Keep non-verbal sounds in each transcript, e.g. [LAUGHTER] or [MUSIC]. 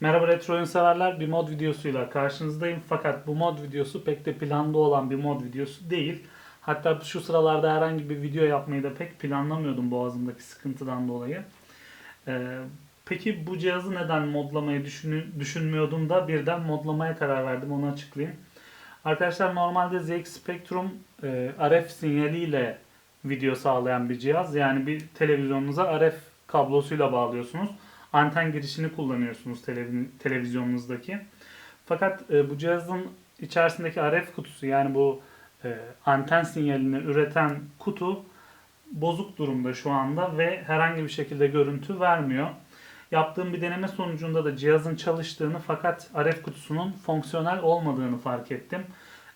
Merhaba retro oyun severler. Bir mod videosuyla karşınızdayım. Fakat bu mod videosu pek de planda olan bir mod videosu değil. Hatta şu sıralarda herhangi bir video yapmayı da pek planlamıyordum boğazımdaki sıkıntıdan dolayı. Ee, peki bu cihazı neden modlamayı düşünü- düşünmüyordum da birden modlamaya karar verdim onu açıklayayım. Arkadaşlar normalde ZX Spectrum e, RF sinyaliyle video sağlayan bir cihaz. Yani bir televizyonunuza RF kablosuyla bağlıyorsunuz. Anten girişini kullanıyorsunuz televi- televizyonunuzdaki. Fakat e, bu cihazın içerisindeki RF kutusu yani bu e, anten sinyalini üreten kutu bozuk durumda şu anda ve herhangi bir şekilde görüntü vermiyor. Yaptığım bir deneme sonucunda da cihazın çalıştığını fakat RF kutusunun fonksiyonel olmadığını fark ettim.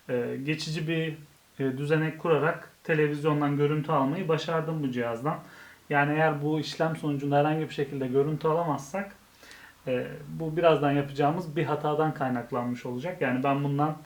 E, geçici bir e, düzenek kurarak televizyondan görüntü almayı başardım bu cihazdan. Yani eğer bu işlem sonucunda herhangi bir şekilde görüntü alamazsak e, bu birazdan yapacağımız bir hatadan kaynaklanmış olacak. Yani ben bundan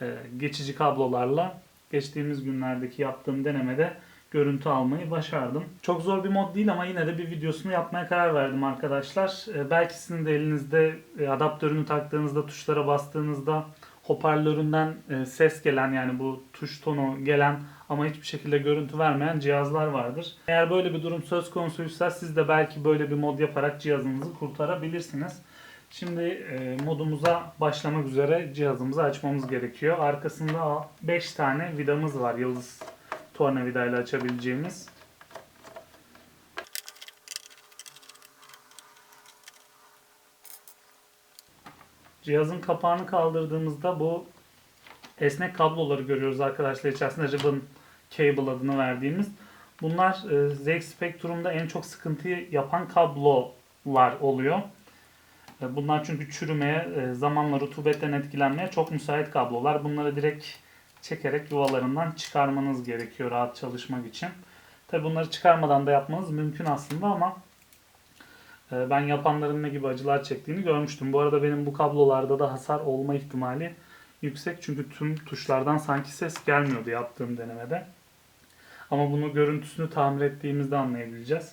e, geçici kablolarla geçtiğimiz günlerdeki yaptığım denemede görüntü almayı başardım. Çok zor bir mod değil ama yine de bir videosunu yapmaya karar verdim arkadaşlar. E, belki sizin de elinizde e, adaptörünü taktığınızda tuşlara bastığınızda hoparlöründen e, ses gelen yani bu tuş tonu gelen ama hiçbir şekilde görüntü vermeyen cihazlar vardır. Eğer böyle bir durum söz konusuysa siz de belki böyle bir mod yaparak cihazınızı kurtarabilirsiniz. Şimdi e, modumuza başlamak üzere cihazımızı açmamız gerekiyor. Arkasında 5 tane vidamız var yıldız tornavidayla açabileceğimiz. Cihazın kapağını kaldırdığımızda bu esnek kabloları görüyoruz arkadaşlar. İçerisinde ribbon cable adını verdiğimiz. Bunlar e, ZX Spectrum'da en çok sıkıntı yapan kablolar oluyor. E, Bunlar çünkü çürümeye, e, zamanla rutubetten etkilenmeye çok müsait kablolar. Bunları direkt çekerek yuvalarından çıkarmanız gerekiyor rahat çalışmak için. Tabi bunları çıkarmadan da yapmanız mümkün aslında ama ben yapanların ne gibi acılar çektiğini görmüştüm. Bu arada benim bu kablolarda da hasar olma ihtimali yüksek. Çünkü tüm tuşlardan sanki ses gelmiyordu yaptığım denemede. Ama bunu görüntüsünü tamir ettiğimizde anlayabileceğiz.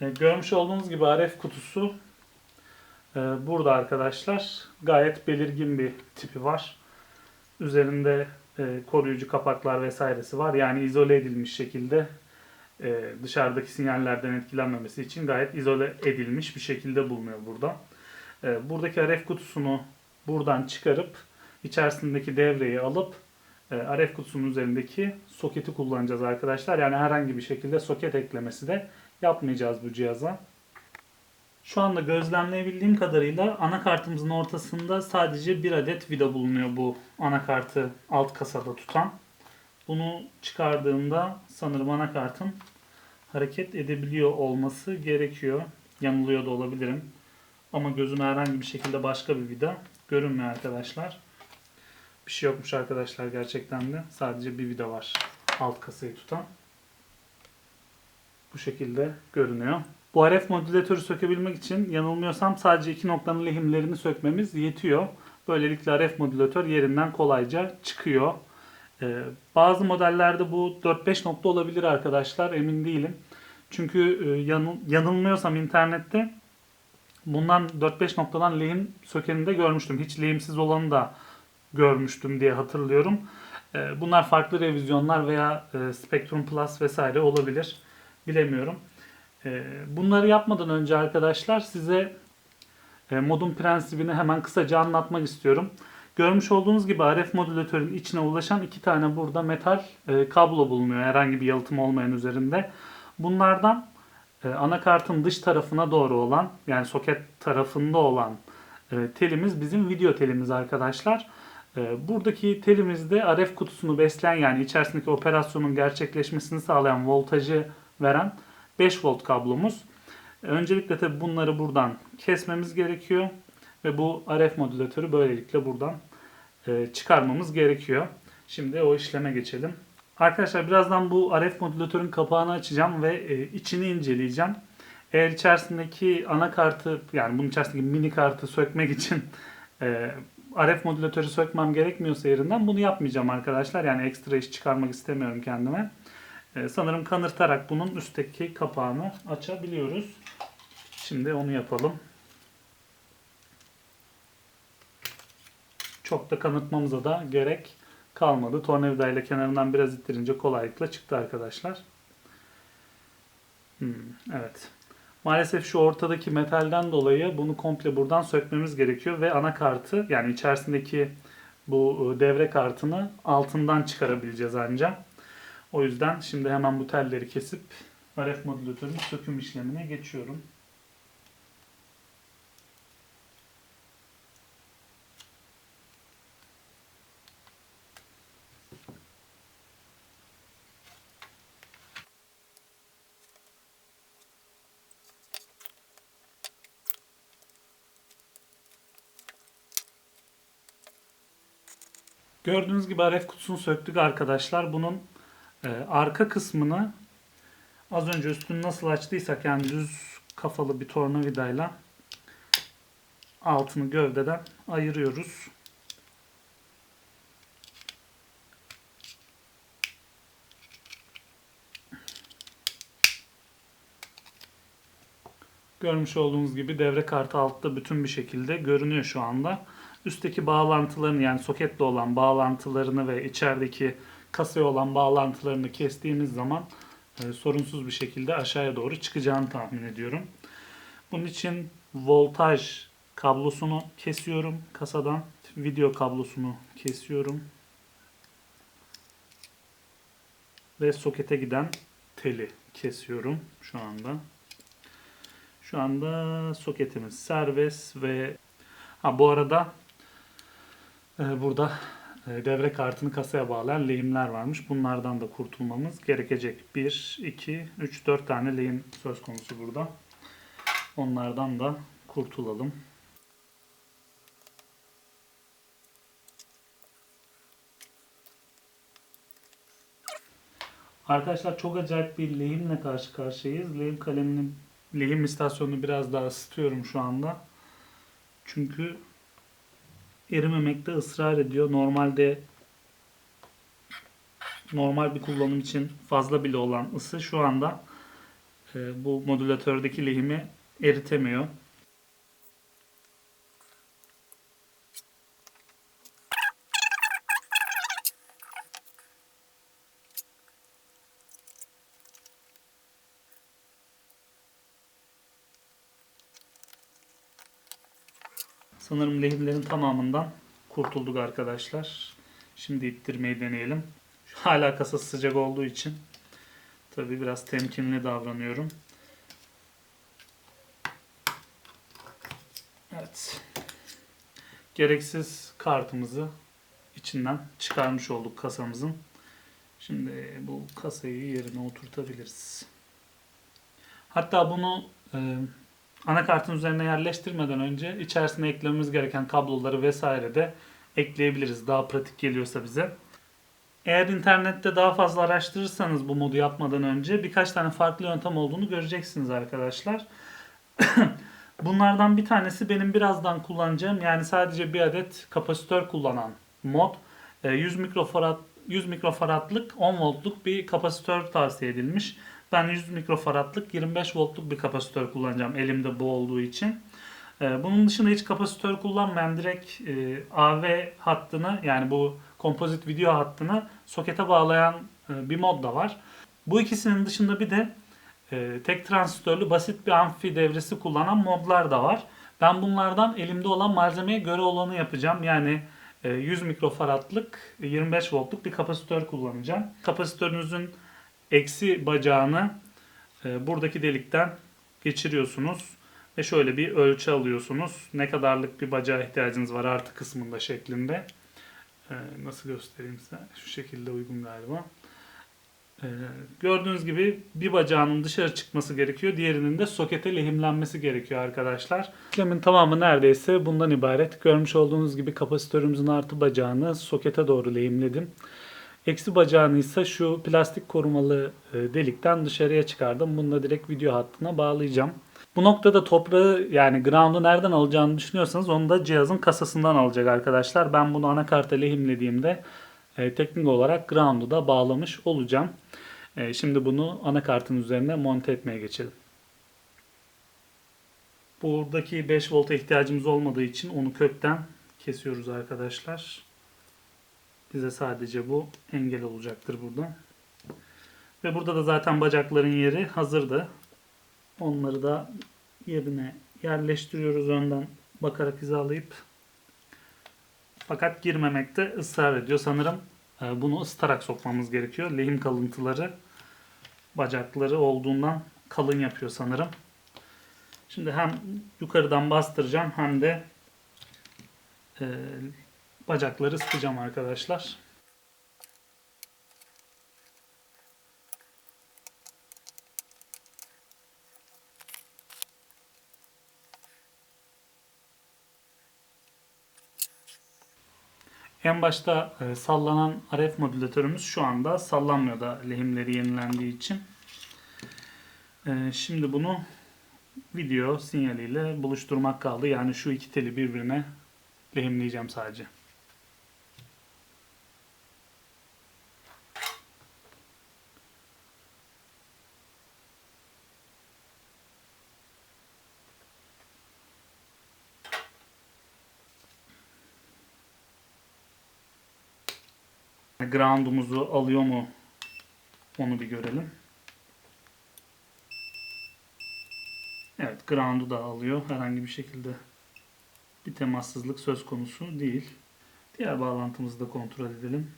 E, görmüş olduğunuz gibi RF kutusu e, burada arkadaşlar. Gayet belirgin bir tipi var. Üzerinde e, koruyucu kapaklar vesairesi var. Yani izole edilmiş şekilde dışarıdaki sinyallerden etkilenmemesi için gayet izole edilmiş bir şekilde bulunuyor burada. E, buradaki RF kutusunu buradan çıkarıp içerisindeki devreyi alıp e, RF kutusunun üzerindeki soketi kullanacağız arkadaşlar. Yani herhangi bir şekilde soket eklemesi de yapmayacağız bu cihaza. Şu anda gözlemleyebildiğim kadarıyla anakartımızın ortasında sadece bir adet vida bulunuyor bu anakartı alt kasada tutan. Bunu çıkardığımda sanırım anakartın hareket edebiliyor olması gerekiyor. Yanılıyor da olabilirim. Ama gözüme herhangi bir şekilde başka bir vida görünmüyor arkadaşlar. Bir şey yokmuş arkadaşlar gerçekten de. Sadece bir vida var alt kasayı tutan. Bu şekilde görünüyor. Bu RF modülatörü sökebilmek için yanılmıyorsam sadece iki noktanın lehimlerini sökmemiz yetiyor. Böylelikle RF modülatör yerinden kolayca çıkıyor. Ee, bazı modellerde bu 4-5 nokta olabilir arkadaşlar emin değilim. Çünkü e, yanıl, yanılmıyorsam internette bundan 4-5 noktadan lehim sökeni de görmüştüm. Hiç lehimsiz olanı da görmüştüm diye hatırlıyorum. Ee, bunlar farklı revizyonlar veya e, Spectrum Plus vesaire olabilir. Bilemiyorum. Ee, Bunları yapmadan önce arkadaşlar size e, modun prensibini hemen kısaca anlatmak istiyorum. Görmüş olduğunuz gibi RF modülatörün içine ulaşan iki tane burada metal e, kablo bulunuyor herhangi bir yalıtım olmayan üzerinde. Bunlardan e, anakartın dış tarafına doğru olan yani soket tarafında olan e, telimiz bizim video telimiz arkadaşlar. E, buradaki telimizde RF kutusunu besleyen yani içerisindeki operasyonun gerçekleşmesini sağlayan voltajı veren 5 volt kablomuz. Öncelikle tabi bunları buradan kesmemiz gerekiyor. Ve bu RF modülatörü böylelikle buradan çıkarmamız gerekiyor. Şimdi o işleme geçelim. Arkadaşlar birazdan bu RF modülatörün kapağını açacağım ve e, içini inceleyeceğim. Eğer içerisindeki anakartı yani bunun içerisindeki mini kartı sökmek için e, RF modülatörü sökmem gerekmiyorsa yerinden bunu yapmayacağım arkadaşlar. Yani ekstra iş çıkarmak istemiyorum kendime. E, sanırım kanırtarak bunun üstteki kapağını açabiliyoruz. Şimdi onu yapalım. Çok da kanıtmamıza da gerek kalmadı. Tornavida ile kenarından biraz ittirince kolaylıkla çıktı arkadaşlar. Hmm, evet. Maalesef şu ortadaki metalden dolayı bunu komple buradan sökmemiz gerekiyor ve anakartı yani içerisindeki bu e, devre kartını altından çıkarabileceğiz ancak. O yüzden şimdi hemen bu telleri kesip RF modülatörün söküm işlemine geçiyorum. Gördüğünüz gibi RF kutusunu söktük arkadaşlar. Bunun e, arka kısmını az önce üstünü nasıl açtıysak yani düz kafalı bir tornavidayla altını gövdeden ayırıyoruz. Görmüş olduğunuz gibi devre kartı altta bütün bir şekilde görünüyor şu anda. Üstteki bağlantılarını yani soketle olan bağlantılarını ve içerideki kasaya olan bağlantılarını kestiğimiz zaman e, sorunsuz bir şekilde aşağıya doğru çıkacağını tahmin ediyorum. Bunun için voltaj kablosunu kesiyorum kasadan. Video kablosunu kesiyorum. Ve sokete giden teli kesiyorum şu anda. Şu anda soketimiz serbest ve ha bu arada burada e, devre kartını kasaya bağlayan lehimler varmış. Bunlardan da kurtulmamız gerekecek. 1, 2, 3, 4 tane lehim söz konusu burada. Onlardan da kurtulalım. Arkadaşlar çok acayip bir lehimle karşı karşıyayız. Lehim kalemini, lehim istasyonunu biraz daha ısıtıyorum şu anda. Çünkü erimemekte ısrar ediyor. Normalde normal bir kullanım için fazla bile olan ısı şu anda e, bu modülatördeki lehimi eritemiyor. Sanırım lehimlerin tamamından kurtulduk arkadaşlar. Şimdi ittirmeyi deneyelim. Hala kasası sıcak olduğu için tabi biraz temkinli davranıyorum. Evet. Gereksiz kartımızı içinden çıkarmış olduk kasamızın. Şimdi bu kasayı yerine oturtabiliriz. Hatta bunu e, anakartın üzerine yerleştirmeden önce içerisine eklememiz gereken kabloları vesaire de ekleyebiliriz. Daha pratik geliyorsa bize. Eğer internette daha fazla araştırırsanız bu modu yapmadan önce birkaç tane farklı yöntem olduğunu göreceksiniz arkadaşlar. [COUGHS] Bunlardan bir tanesi benim birazdan kullanacağım yani sadece bir adet kapasitör kullanan mod. 100 mikrofarad 100 mikrofaradlık 10 voltluk bir kapasitör tavsiye edilmiş. Ben 100 mikrofaradlık 25 voltluk bir kapasitör kullanacağım elimde bu olduğu için. Ee, bunun dışında hiç kapasitör kullanmayan direkt e, AV hattını yani bu kompozit video hattını sokete bağlayan e, bir mod da var. Bu ikisinin dışında bir de e, tek transistörlü basit bir amfi devresi kullanan modlar da var. Ben bunlardan elimde olan malzemeye göre olanı yapacağım. Yani 100 mikrofaradlık 25 voltluk bir kapasitör kullanacağım. Kapasitörünüzün eksi bacağını buradaki delikten geçiriyorsunuz ve şöyle bir ölçü alıyorsunuz. Ne kadarlık bir bacağa ihtiyacınız var artı kısmında şeklinde. Ee, nasıl göstereyim size? Şu şekilde uygun galiba. Ee, gördüğünüz gibi bir bacağının dışarı çıkması gerekiyor. Diğerinin de sokete lehimlenmesi gerekiyor arkadaşlar. İşlemin tamamı neredeyse bundan ibaret. Görmüş olduğunuz gibi kapasitörümüzün artı bacağını sokete doğru lehimledim. Eksi bacağını ise şu plastik korumalı e, delikten dışarıya çıkardım. Bunu da direkt video hattına bağlayacağım. Bu noktada toprağı yani ground'u nereden alacağını düşünüyorsanız onu da cihazın kasasından alacak arkadaşlar. Ben bunu anakarta lehimlediğimde e, teknik olarak ground'u da bağlamış olacağım. E, şimdi bunu anakartın üzerine monte etmeye geçelim. Buradaki 5 volta ihtiyacımız olmadığı için onu kökten kesiyoruz arkadaşlar. Bize sadece bu engel olacaktır burada. Ve burada da zaten bacakların yeri hazırdı. Onları da yerine yerleştiriyoruz önden bakarak hizalayıp. Fakat girmemekte ısrar ediyor. Sanırım e, bunu ısıtarak sokmamız gerekiyor. Lehim kalıntıları bacakları olduğundan kalın yapıyor sanırım. Şimdi hem yukarıdan bastıracağım hem de e, bacakları sıkacağım arkadaşlar. En başta e, sallanan RF modülatörümüz şu anda sallanmıyor da lehimleri yenilendiği için. E, şimdi bunu video sinyaliyle buluşturmak kaldı. Yani şu iki teli birbirine lehimleyeceğim sadece. Ground'umuzu alıyor mu onu bir görelim. Evet ground'u da alıyor. Herhangi bir şekilde bir temassızlık söz konusu değil. Diğer bağlantımızı da kontrol edelim.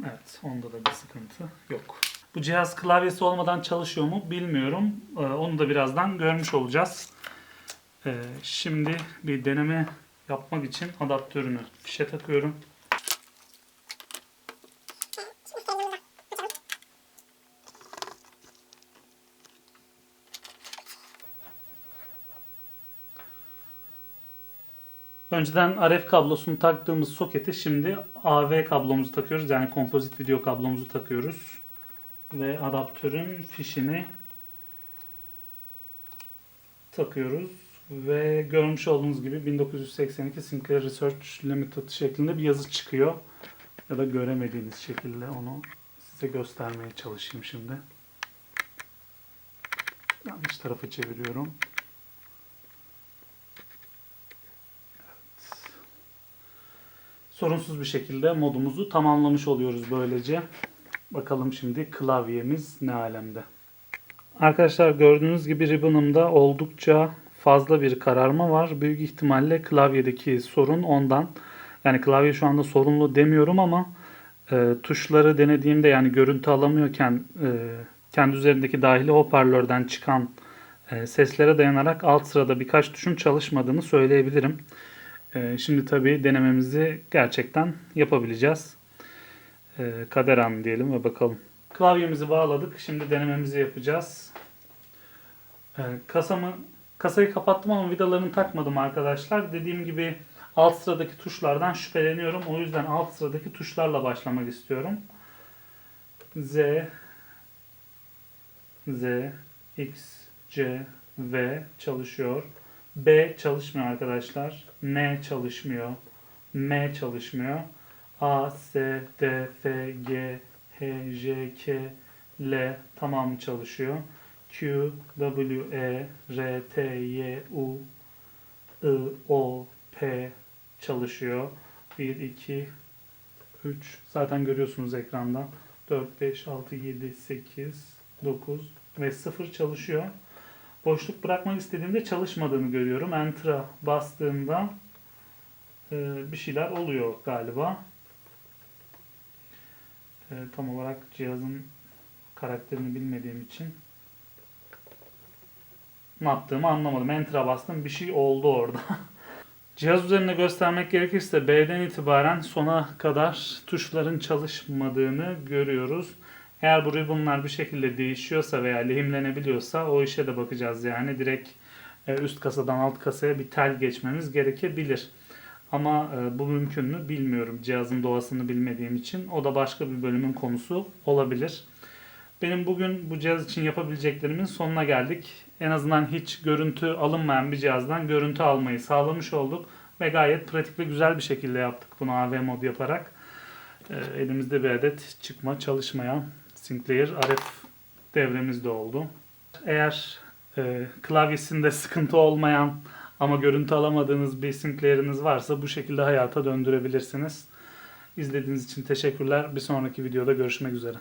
Evet onda da bir sıkıntı yok. Bu cihaz klavyesi olmadan çalışıyor mu bilmiyorum. Ee, onu da birazdan görmüş olacağız. Ee, şimdi bir deneme yapmak için adaptörünü fişe takıyorum. Önceden RF kablosunu taktığımız soketi şimdi AV kablomuzu takıyoruz. Yani kompozit video kablomuzu takıyoruz. Ve adaptörün fişini takıyoruz. Ve görmüş olduğunuz gibi 1982 Sinclair Research Limited şeklinde bir yazı çıkıyor. Ya da göremediğiniz şekilde onu size göstermeye çalışayım şimdi. Yanlış tarafa çeviriyorum. Sorunsuz bir şekilde modumuzu tamamlamış oluyoruz böylece. Bakalım şimdi klavyemiz ne alemde. Arkadaşlar gördüğünüz gibi Ribbon'ımda oldukça fazla bir kararma var. Büyük ihtimalle klavyedeki sorun ondan. Yani klavye şu anda sorunlu demiyorum ama e, tuşları denediğimde yani görüntü alamıyorken e, kendi üzerindeki dahili hoparlörden çıkan e, seslere dayanarak alt sırada birkaç tuşun çalışmadığını söyleyebilirim. Ee, şimdi tabii denememizi gerçekten yapabileceğiz. Ee, kader an diyelim ve bakalım. Klavyemizi bağladık. Şimdi denememizi yapacağız. Ee, kasamı kasayı kapattım ama vidalarını takmadım arkadaşlar. Dediğim gibi alt sıradaki tuşlardan şüpheleniyorum. O yüzden alt sıradaki tuşlarla başlamak istiyorum. Z Z X C V çalışıyor. B çalışmıyor arkadaşlar. N çalışmıyor. M çalışmıyor. A, S, D, F, G, H, J, K, L tamamı çalışıyor. Q, W, E, R, T, Y, U, I, O, P çalışıyor. 1, 2, 3 zaten görüyorsunuz ekranda. 4, 5, 6, 7, 8, 9 ve 0 çalışıyor boşluk bırakmak istediğimde çalışmadığını görüyorum. Enter'a bastığımda e, bir şeyler oluyor galiba. E, tam olarak cihazın karakterini bilmediğim için ne yaptığımı anlamadım. Enter'a bastım bir şey oldu orada. [LAUGHS] Cihaz üzerinde göstermek gerekirse B'den itibaren sona kadar tuşların çalışmadığını görüyoruz. Eğer bu ribbonlar bir şekilde değişiyorsa veya lehimlenebiliyorsa o işe de bakacağız yani. Direkt e, üst kasadan alt kasaya bir tel geçmemiz gerekebilir. Ama e, bu mümkün mü bilmiyorum cihazın doğasını bilmediğim için. O da başka bir bölümün konusu olabilir. Benim bugün bu cihaz için yapabileceklerimin sonuna geldik. En azından hiç görüntü alınmayan bir cihazdan görüntü almayı sağlamış olduk. Ve gayet pratik ve güzel bir şekilde yaptık bunu AV mod yaparak. E, elimizde bir adet çıkma çalışmayan Sinclair RF devremiz de oldu. Eğer e, klavyesinde sıkıntı olmayan Ama görüntü alamadığınız bir Sinclair'iniz varsa bu şekilde hayata döndürebilirsiniz. İzlediğiniz için teşekkürler. Bir sonraki videoda görüşmek üzere.